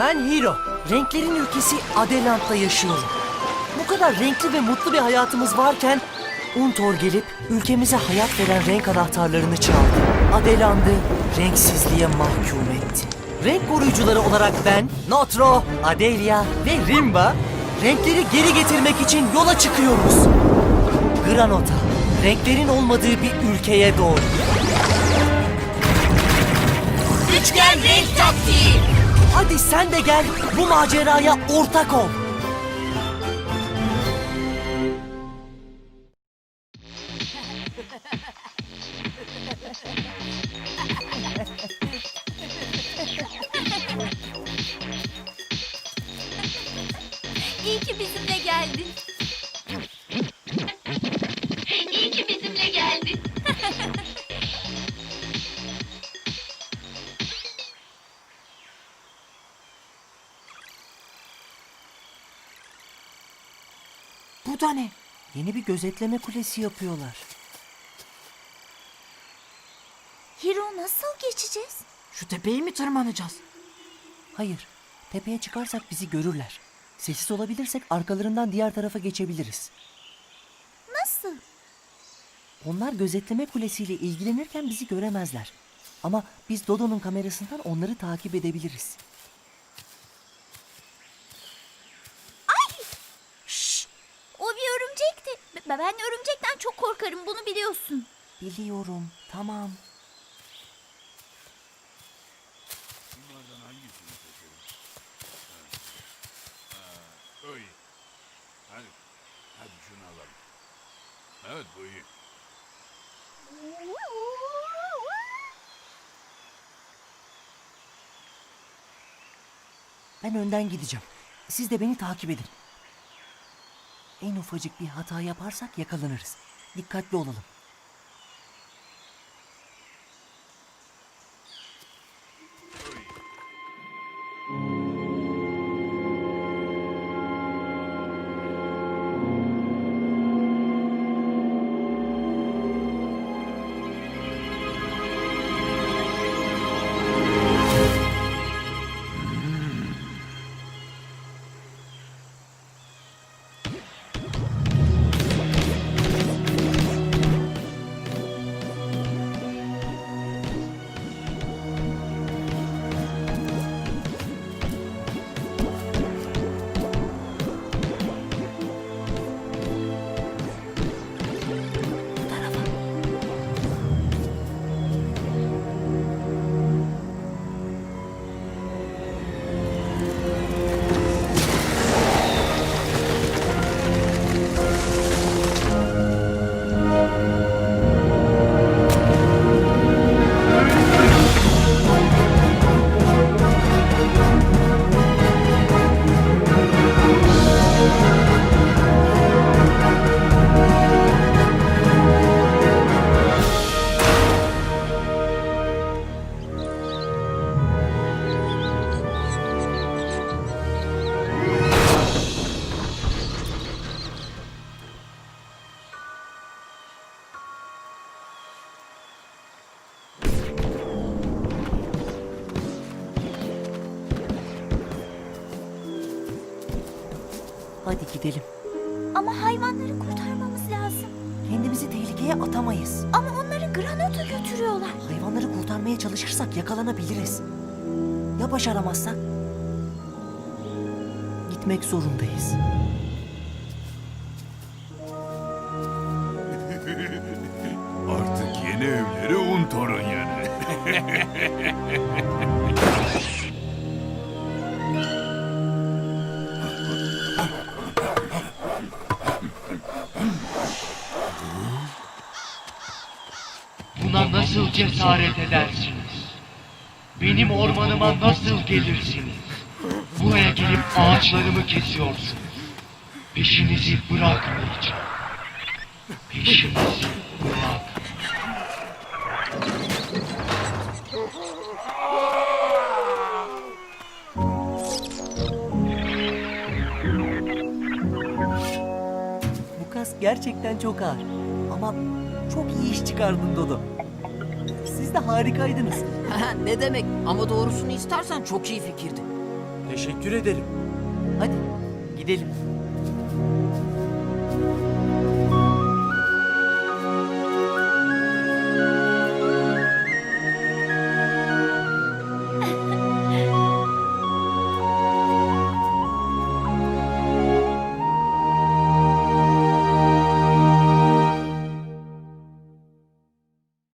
Ben Hiro. Renklerin ülkesi Adelant'ta yaşıyorum. Bu kadar renkli ve mutlu bir hayatımız varken Untor gelip ülkemize hayat veren renk anahtarlarını çaldı. Adeland'ı renksizliğe mahkum etti. Renk koruyucuları olarak ben, Notro, Adelia ve Rimba renkleri geri getirmek için yola çıkıyoruz. Granota, renklerin olmadığı bir ülkeye doğru. Üçgen renk taktiği. Hadi sen de gel bu maceraya ortak ol. İyi ki bizimle geldin. Bu da ne? Yeni bir gözetleme kulesi yapıyorlar. Hiro nasıl geçeceğiz? Şu tepeyi mi tırmanacağız? Hayır, tepeye çıkarsak bizi görürler. Sessiz olabilirsek arkalarından diğer tarafa geçebiliriz. Nasıl? Onlar gözetleme kulesiyle ilgilenirken bizi göremezler. Ama biz Dodo'nun kamerasından onları takip edebiliriz. O bir örümcekti. B- Ben örümcekten çok korkarım bunu biliyorsun. Biliyorum, tamam. Öyle. Hadi. Hadi şunu alalım. Evet bu iyi. Ben önden gideceğim. Siz de beni takip edin. En ufacık bir hata yaparsak yakalanırız. Dikkatli olalım. Hadi gidelim. Ama hayvanları kurtarmamız lazım. Kendimizi tehlikeye atamayız. Ama onları Granot'a götürüyorlar. Hayvanları kurtarmaya çalışırsak yakalanabiliriz. Ya başaramazsak? Gitmek zorundayız. Artık yeni evleri Untor'un yani. Buna nasıl cesaret edersiniz? Benim ormanıma nasıl gelirsiniz? Buraya gelip ağaçlarımı kesiyorsunuz. Peşinizi bırakmayacağım. Peşinizi bırak. Bu kas gerçekten çok ağır. Ama çok iyi iş çıkardın Dodo. Siz de harikaydınız. ne demek? Ama doğrusunu istersen çok iyi fikirdi. Teşekkür ederim. Hadi gidelim.